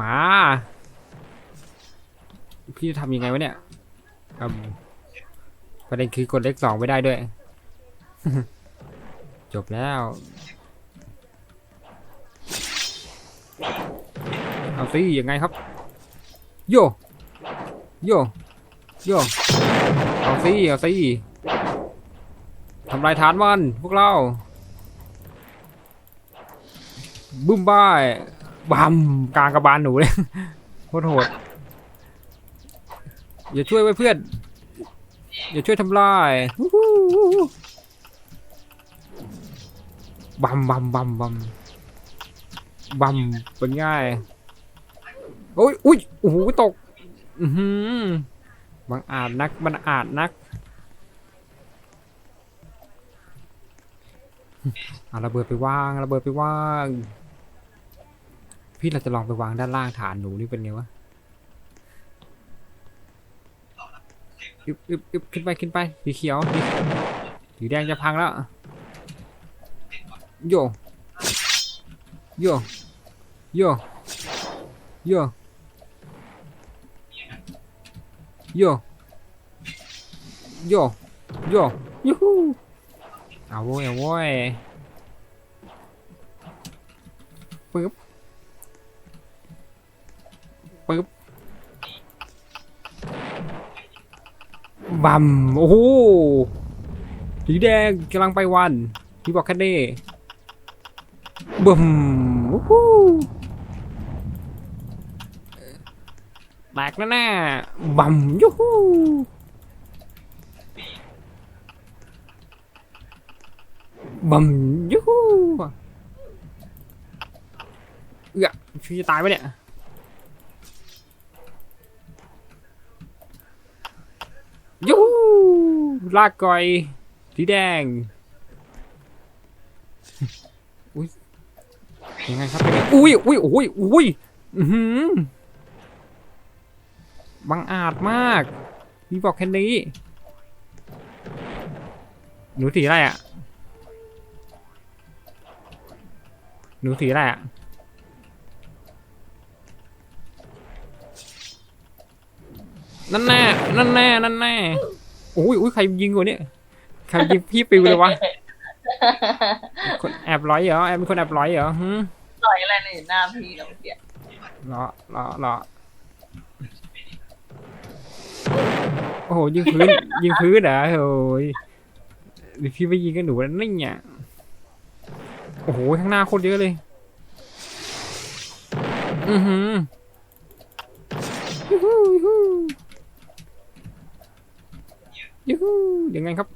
มา พี่จะทำยังไงวะเนี่ยอืมประเด็นคือกดเลขสองไม่ได้ด้วย จบแล้ว เอาสิยังไงครับ โย โย โย เอาสิเอาสิทำลายฐานมัน พวกเรา บึ้มบ้าย บัมกลางกระบาลหนูเลยโคตรโหดอย่าช่วยไว้เพื่อนอย่าช่วยทำลายบัมบัมบัมบัมบัมเป็นง่ายโอ้ยอุ้ยโอ้โหตกอือหือบังอาจนักบังอาจนักเอาระเบิดไปวางระเบิดไปวาง พี่เราจะลองไปวางด้านล่างฐานหนูนี่เป็นไงวะอึบอึบอึบขึ้นไปขึ้นไปสีเขียวสีแดงจะพังแล้ว โย โย โย โย โย โย โยยูฮูเอาโว้ยเอาโว้ยปึ๊บ ปึ๊บบัมโอ้โหสีแดงกำลังไปวันพี่บอกแค่นี้บึมโอ้โหแตกแน่แน่ๆบัมยูฮูบัมยูฮูเอื้อพี่จะตายไปะเนี่ย ลากก่อยสีแดงอุ้ยยังไงครับเป็นไงอุ้ยอุ้ยอุ้ยอุ้ยอือหือบังอาจมากพี่บอกแค่นี้หนูสีอะไรอะหนูสีอะไรอะนั่นแน่นั่นแน่นั่นแน่ โอ้ยอุ้ยใครยิงวะเนี่ยใครยิงพี่ปิวเลยวะคนแอบร้อยเหรอแอบเป็นคนแอบร้อยเหรอฮึต่อยอะไรในหน้าพี่แล้วเมื่อกี้รอรอรอโอ้โหยิงพื้นยิงพื้นเหรอโอ้ยหรือพี่ไปยิงกันหนูแล้วนี่เนี่ยโอ้โหข้างหน้าโคตรเยอะเลย อือหือ ยูฮูยังไงครับ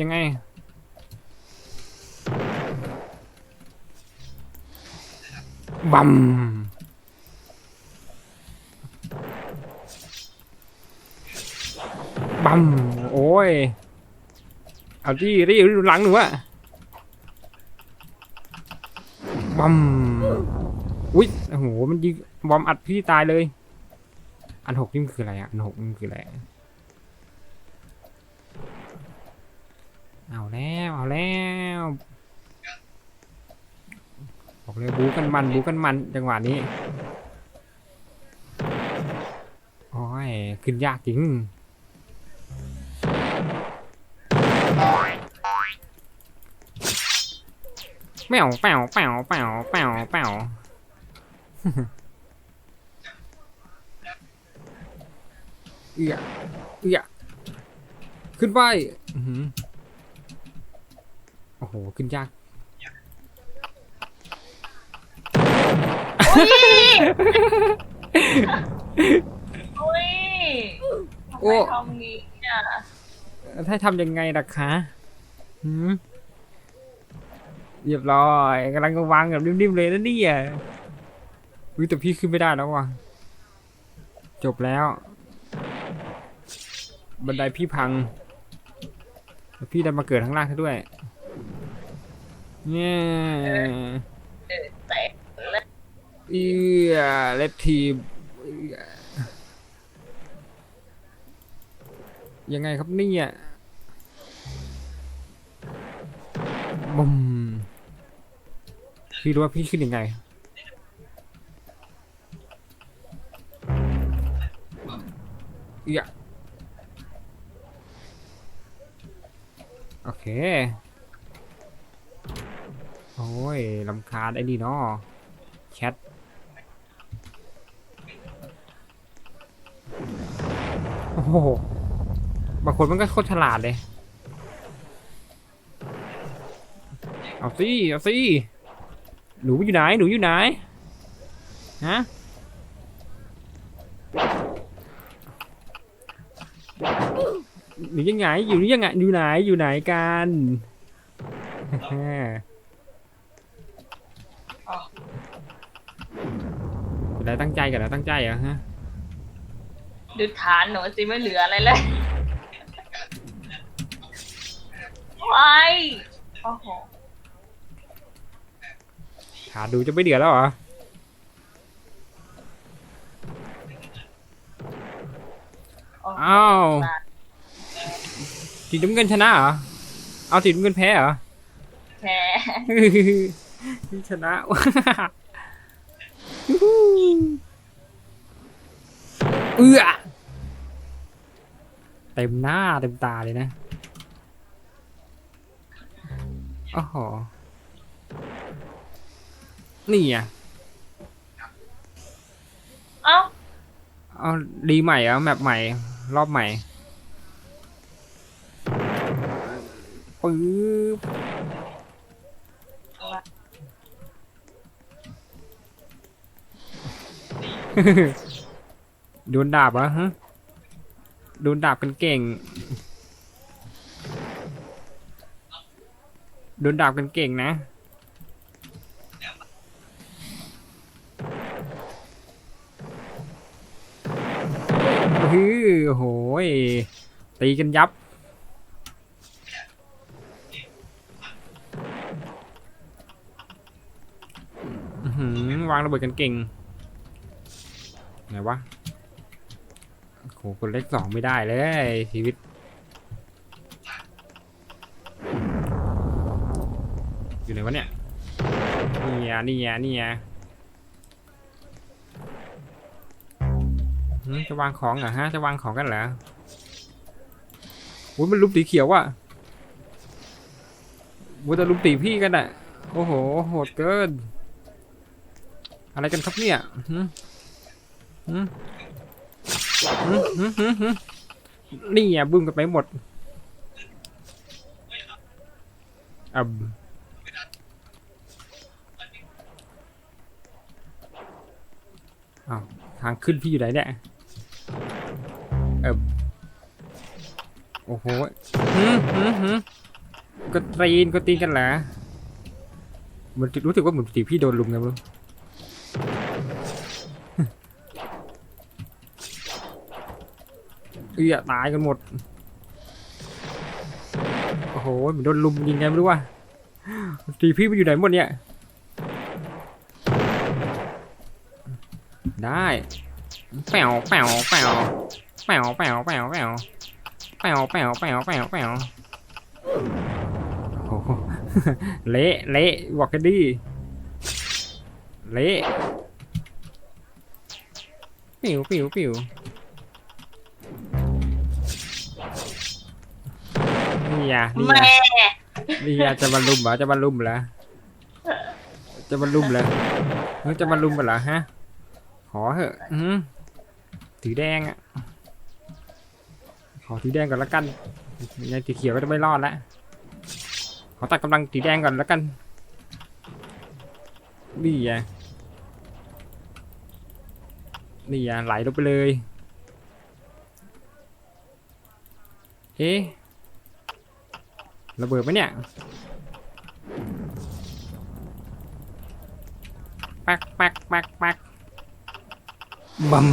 ยังไง บัมบัมโอ้ย เอาดิดิดูหลังหนูอะบัมอุ้ยโอ้โห มันยิงบอมอัดพี่ตายเลย อันหกนี่มันคืออะไรอะอันหกนี่มันคืออะไร เอาแล้ว เอาแล้วบอกเลยบูกันมันบูกันมันจังหวะนี้โอ้ยขึ้นยากจริงแป๋วแป๋วแป๋วแป๋วแป๋วแป๋วเอียเอียขึ้นไปอื้อหือ โอ้โห ขึ้นยากอุ้ยโอ้ทำไมทำงี้เนี่ยถ้าทำยังไงล่ะคะหืมเรียบร้อยกำลังวางแบบนิ่มๆเลยนะเนี่ยอุ้ยแต่พี่ขึ้นไม่ได้แล้วว่ะ จบแล้ว บันไดพี่พังแล้วพี่ดันมาเกิดข้างล่างซะด้วย เนี่ยเอียเล็ดทีมยังไงครับนี่อะบมพี่รู้ว่าพี่ขึ้นยังไงเอ้อโอเค โอ้ยลำคาญไอ้นี่เนาะแชทโอ้โหบางคนมันก็โคตรฉลาดเลย เอาสิเอาสิหนูอยู่ไหน หนูอยู่ไหน ฮะ หนูยังไง อยู่นี่ยังไง อยู่ไหน อยู่ไหนกัน อ๋อ อะไรตั้งใจกันแล้วตั้งใจเหรอฮะดูฐานหนูสิไม่เหลืออะไรเลยว้ายโอ้โหขาดูจะไม่เดือดแล้วเหรอโอ้โหอ้าวสีน้ำเงินชนะเหรอ เอาสีน้ำเงินแพ้เหรอ แพ้ชนะ เอื้อเต็มหน้าเต็มตาเลยนะโอ้โหนี่อะเอ้าเอาดีใหม่เหรอะแมปใหม่ รอบใหม่ปึ๊บ โดนดาบเหรอฮะโดนดาบกันเก่งโดนดาบกันเก่งนะฮือโอ้โหยตีกันยับอื้อหือวางระเบิดกันเก่ง ไงวะโหกดเลขสองไม่ได้เลยชีวิต อยู่ไหนวะเนี่ย นี่ไงนี่ไงนี่ไงจะวางของเหรอฮะ จะวางของกันเหรออุ้ยมันลุมตีเขียวอะอุ้ยแต่ลุมตีพี่กันอะโอ้โห โหดเกิน อะไรกันครับเนี่ย นี่อะบึ้มกันไปหมดอ่ำอ้าทางขึ้นพี่อยู่ไหนเนี่ยเออโอ้โหหืมหืมหืมก็ตีนก็ตีนกันเหรอเหมันรู้สึกว่าเหมือนตีพี่โดนลุมไงไม่รู้ เอื้อตายกันหมด โอ้โหเหมือนโดนลุมยิงไงไม่รู้ว่าตีพี่มันอยู่ไหนหมดเนี่ย ได้แปวแปวแปวแปวแปวแปวแปวแปวแปวแปวแปวแปวโอ้โหเละเละบอกกันดิเละปิวปิวปิว นี่ไงนี่ไงแม่นี่ไงจะบรรลุมเหรอจะบรรลุมเหรอจะบรรลุมเหรอเฮ้ยจะบรรลุมเหรอฮะขอเหอะอือหือสีแดงอะขอสีแดงก่อนละกันยังไงสีเขียวก็จะไม่รอดแล้วขอตัดกำลังสีแดงก่อนละกันนี่ไงนี่ไงไหลลงไปเลยเอ๊ะ ระเบิดไหมเนี่ยปักปักปักปักบัม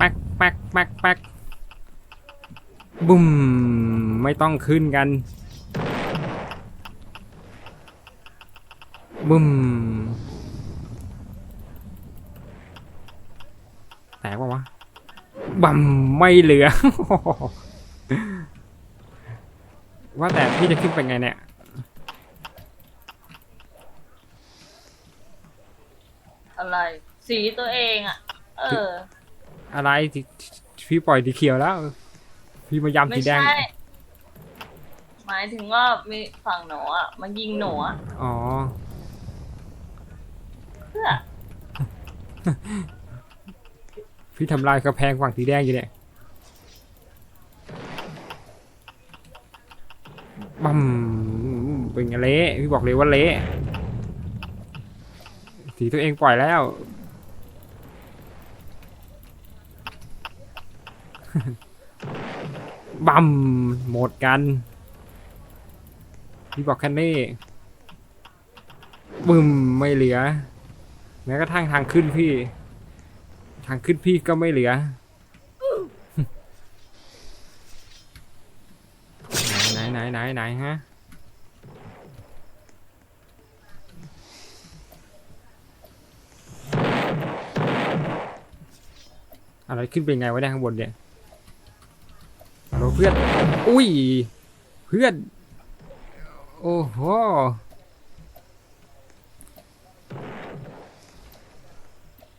ปักปักปักปักบุ้มไม่ต้องขึ้นกันบุ้มแตกปะวะบัมไม่เหลือ ว่าแต่พี่จะขึ้นไปไงเนี่ยอะไร สีตัวเองอะ เออ อะไรที่พี่ปล่อยสีเขียวแล้ว พี่มายำไม่สีแดงใช่หมายถึงว่ามีฝั่งหนูอะมายิงหนูอะอ๋อเพื่อพี่ทำลายกระแพงฝั่งสีแดงอยู่เนี่ย บัมเป็นไงเละพี่บอกเลยว่าเละสีตัวเองปล่อยแล้ว บัมหมดกัน พี่บอกแค่นี้บึมไม่เหลือ แม้กระทั่งทางขึ้นพี่ ทางขึ้นพี่ก็ไม่เหลือ ไหนไหนไหนฮะอะไรขึ้นเป็นไงวะเนี่ยข้างบนเนี่ยฮัลโหลเพื่อน อุ้ย เพื่อน โอ้โห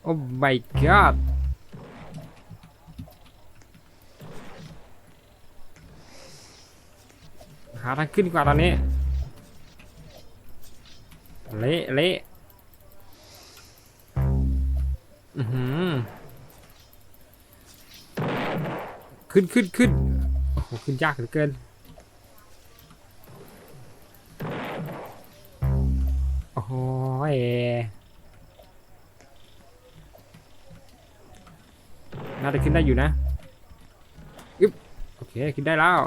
โอ้ my god าทางขึ้นดีกว่าตอนนี้ เละเละอือหือขึ้นขึ้นขึ้นโอ้โหขึ้นยากเหลือเกินโอ้โหยน่าจะขึ้นได้อยู่นะ อึ๊บ โอเค ขึ้นได้แล้ว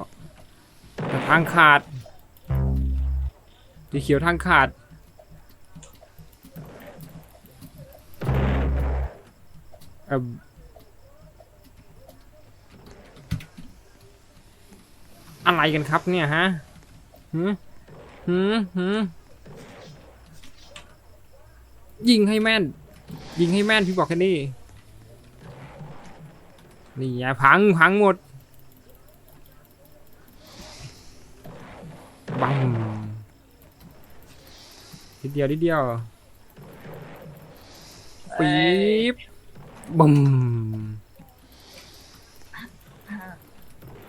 ทางขาดสีเขียวทางขาด เอ่ออะไรกันครับเนี่ยฮะหืมหืมหืมยิงให้แม่น ยิงให้แม่นพี่บอกแค่นี้นี่ไงพังพังหมด บังนิดเดียวนิดเดียวปี๊บบึม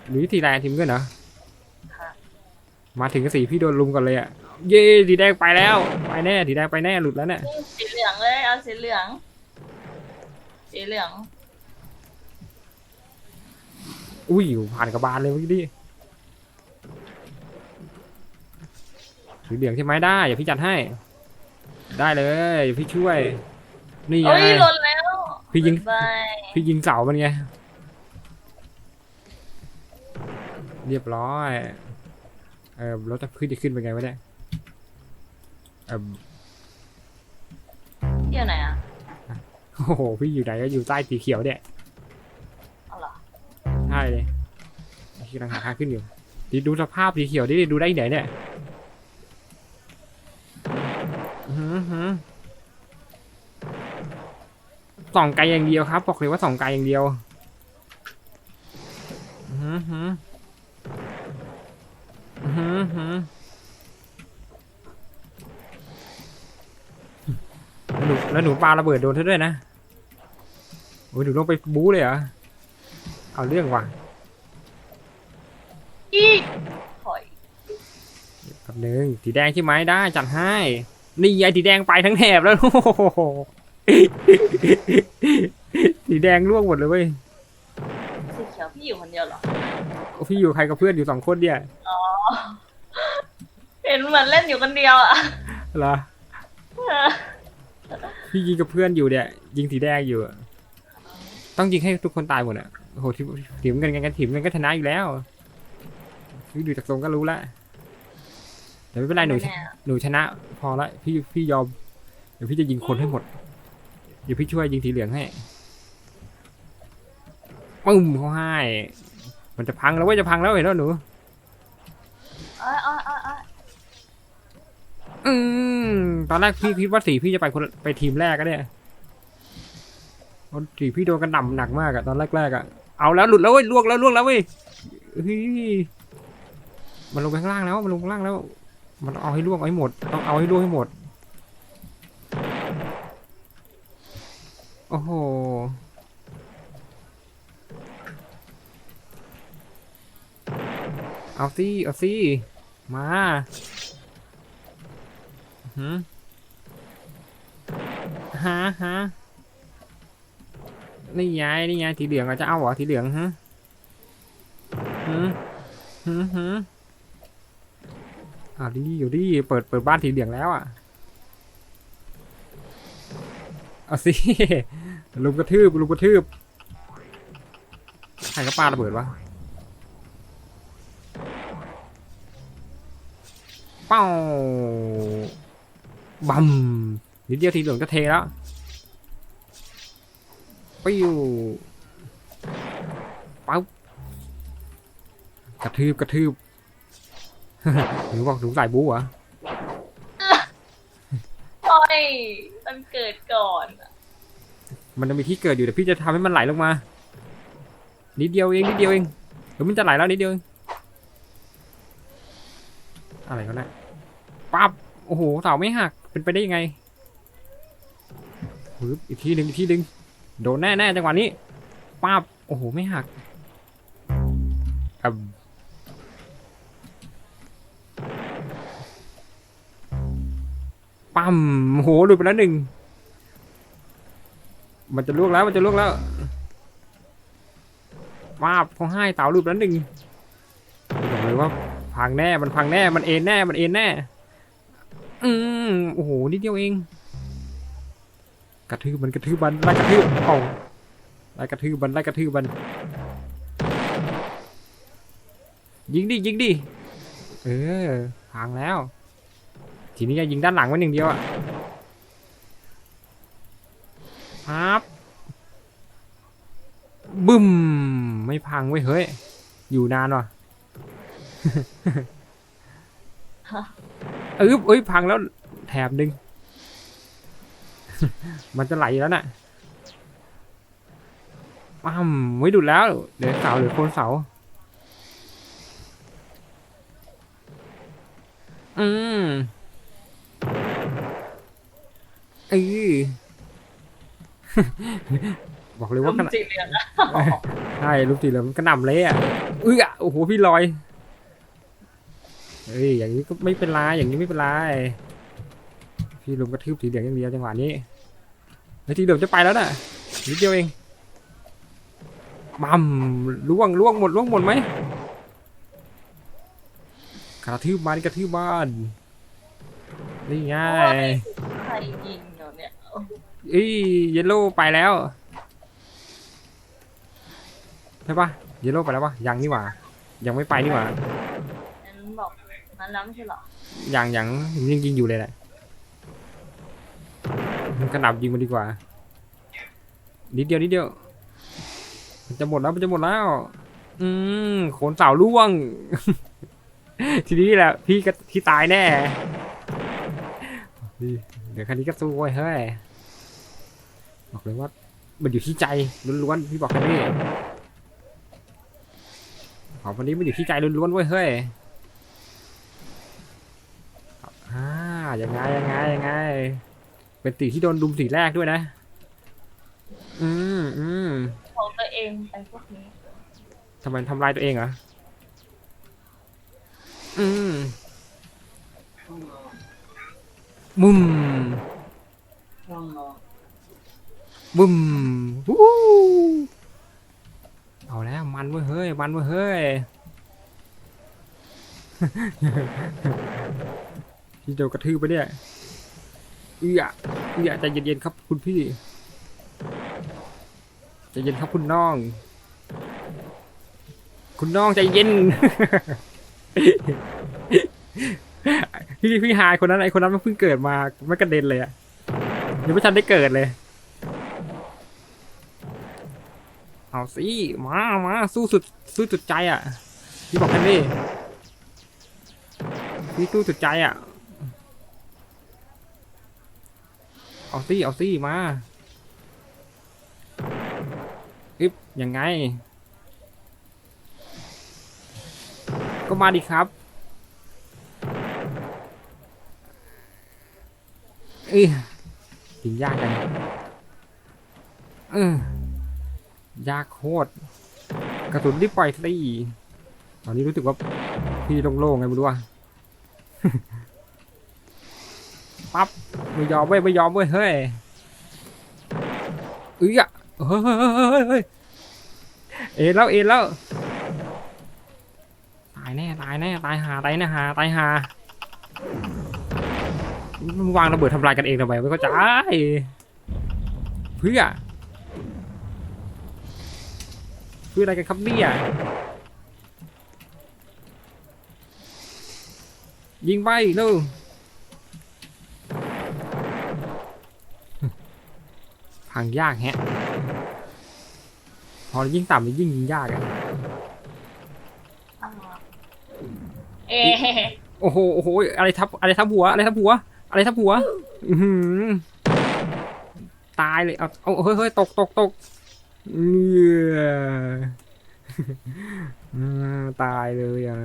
หรือทีแรงทีมกันเหรอค่ะมาถึงสีพี่โดนลุมก่อนเลยอะ เย้สีแดงไปแล้ว ไปแน่สีแดงไปแน่หลุดแล้วเนี่ยสีเหลืองเลยเอาสีเหลือง สีเหลือง อุ้ยผ่านกระบาลเลยเมื่อกี้ สีเหลืองใช่ไหมได้อย่าพี่จัดให้ ได้เลยอย่าพี่ช่วย นี่ไงโอ้ยหล่นแล้วพี่ยิงบายพี่ยิงเสามันไง เรียบร้อย เออรถจะขึ้นจะขึ้นเป็นไงวะเนี่ยเออเที่ยวไหนอะโอ้โห พี่อยู่ไหนก็อยู่ใต้สีเขียวเนี่ย เอาเหรอใช่เลยพี่กำลังหาทางขึ้นอยู่ดีดูสภาพสีเขียวดิดูได้ที่ไหนเนี่ยอื้อหือหือ ส่องไกลอย่างเดียวครับ บอกเลยว่าส่องไกลอย่างเดียวอือหือหืออื้อหือแล้วหนูแล้วหนูปาระเบิดโดนเธอด้วยนะโอ้ยหนูลงไปบู๊เลยเหรอเอาเรื่องว่ะอีถอยแป๊บนึงสีแดงใช่ไหมได้จัดให้นี่ไงสีแดงไปทั้งแถบแล้วโอ้โห สีแดงร่วงหมดเลยเว้ยสีเขียวพี่อยู่คนเดียวเหรอ พี่อยู่ใครกับเพื่อนอยู่สองคนเนี่ยอ๋อ เห็นเหมือนเล่นอยู่คนเดียวอะเหรอพี่ยิงกับเพื่อนอยู่เนี่ยยิงสีแดงอยู่อะต้องยิงให้ทุกคนตายหมดอะโอ้โหทีมทีมกันกันทีมกันก็ชนะอยู่แล้วพี่ดูจากทรงก็รู้ละแต่ไม่เป็นไรหนูแน่หนูชนะ พอละพี่พี่ยอมเดี๋ยวพี่จะยิงคนให้หมด เดี๋ยวพี่ช่วยยิงสีเหลืองให้ปึ้มเขาให้มันจะพังแล้วเว่าจะพังแล้วเห็นแล้วหนูอ้อยอ้อยอ้อยอ้อยอืมตอนแรกพี่คิดว่าสีพี่จะไปคนไปทีมแรกก็เนี่ยเพราะสีพี่โดนกระหน่ำหนักมากอะตอนแรกๆอะเอาแล้วหลุดแล้วเว้ยล่วงแล้วล่วงแล้วเว้ยเฮ้ยมันลงไปข้างล่างแล้วมันลงข้างล่างแล้ว มันเอาให้ล่วงเอาให้หมดต้องเอาให้ล่วงให้หมด โอ้โห เอาสิเอาสิมาฮึมฮะฮะนี่ไงนี่ไงทีเหลืองอาจจะเอาเหรอทีเหลืองฮะฮึมหืมอะดีอยู่ดีเปิดเปิดบ้านทีเหลืองแล้วอะ เอาสิลุมกระทืบลุมกระทืบใครก็ปาระเบิดวะเป้าบัมนิดเดียวทีเหลืองจะเทแล้วปิ้วปั๊บกระทืบกระทืบหรือบอกหนูสายบู๊เหรอโอ้ย มันเกิดก่อน มันจะมีที่เกิดอยู่แต่พี่จะทำให้มันไหลลงมา นิดเดียวเองนิดเดียวเองเดี๋ยวมันจะไหลแล้วนิดเดียวเองอะไรก็ได้ปั๊บโอ้โหเสาไม่หักเป็นไปได้ยังไงปึ๊บอีกทีหนึ่งอีกทีหนึ่งโดนแน่แน่จังหวะนี้ปั๊บโอ้โหไม่หักอะ ปั๊มโหหลุดไปแล้วหนึ่ง มันจะลวกแล้วมันจะลวกแล้วมาบเขาให้เต่ารูปแล้วหนึ่งบอกเลยว่าพังแน่มันพังแน่มันเอ็นแน่มันเอ็นแน่ อืมโอ้โหนิดเดียวเอง กระทืบมันกระทืบมันไล่กระทืบเอาไล่กระทืบมันไล่กระทืบมันยิงดิยิงดิเออพังแล้ว ทีนี้จะยิงด้านหลังไว้หนึ่างเดียวอะครับบึ้ม ไม่พังเว้ยเฮ้ย อยู่นานว่ะเออเอ้ยพังแล้วแถบหนึ่งมันจะไหลแล้วน่ะปั้มไม่ดุดแล้วเดี๋ยวเสาเดี๋ยวโคนเสา อืม เออบอกเลยว่าขนาดสีเหลืองอะใช่ลูกสีเหลืองมันกระหน่ำเลยอะเอ้ยโอ้โหพี่ลอยเฮ้ยอย่างนี้ก็ไม่เป็นไรอย่างนี้ไม่เป็นไรพี่ลมกระทืบสีเหลืองอย่างเดียวจังหวะนี้แล้วสีเหลืองจะไปแล้วน่ะนิดเดียวเองบัมล่วงล่วงหมดล่วงหมดไหมกระทืบบ้านกระทืบบ้านนี่ไงใครยิงอยู่ เนี่ยเอ้ยเยลโล่ไปแล้วใช่ปะเยลโล่ไปแล้วปะยังนี่หว่า ยังไม่ไปนี่หว่านั้นบอกนั้นแล้วไม่ใช่เหรอยังยังยังยิงอยู่เลยแหละกระหน่ำยิงมันดีกว่านิดเดียวนิดเดียวมันจะหมดแล้วมันจะหมดแล้ว อืมโขนเสาล่วง ทีนี้แหละ พี่ก็พี่ตายแน่นี่เดี๋ยวคันนี้ก็สู้ไว้ยเฮ้ย บอกเลยว่า มันอยู่ที่ใจล้วนๆพี่บอกแค่นี้ของวันนี้มันอยู่ที่ใจล้วนๆเว้ยเฮ้ยอ่ายังไงยังไงยังไง เป็นตีที่โดนดุมสีแรกด้วยนะ อืมอืมของตัวเองไอ้พวกนี้ทำไมทำลายตัวเองเหรอ อืมมุม บุมวู้เอาแล้วมันเว้ยเฮ้ยมันเว้ยเฮ้ยพี่โดนกระทืบไปเนี่ยเอื้อเอื้อใจเย็นๆครับคุณพี่ใจเย็นครับคุณน้อง คุณน้องใจเย็นพี่พี่หายคนนั้นไอคนนั้นมันเพิ่งเกิดมาไม่กระเด็นเลยอะยังไม่ทันได้เกิดเลย เอาสิมามาสู้สุดสู้สุดใจอะพี่บอกแค่นี้พี่สู้สุดใจอะ เอาสิเอาสิมาอึบยังไง ก็มาดิครับเอ้ยถึงยากกันเออ ยากโคตรกระสุนที่ปล่อยสิตอนนี้รู้สึกว่าพี่โล่งๆไงไม่รู้ว่าปั๊บไม่ยอมเว้ยไม่ยอมเว้ยเฮ้ยเอ้ยอะเฮ้ยเฮ้ยเอ็นแล้วเอ็นแล้วตายแน่ตายแน่ตายหาตายแน่หาตายหามันวางระเบิดทำลายกันเองทำไมไม่เข้าใจเพื่อ เพื่ออะไรกันครับเนี่ยยิงไปเร็วพังยากแฮะ พอยิ่งต่ำยิ่งยิงยากอะเอ๊ะโอ้โห โอ้โห อะไรทับ อะไรทับหัว อะไรทับหัว อะไรทับหัว อือหือตายเลยเอาเอาเฮ้ยเฮ้ยตกตกตก เอออ่าตายเลยอะ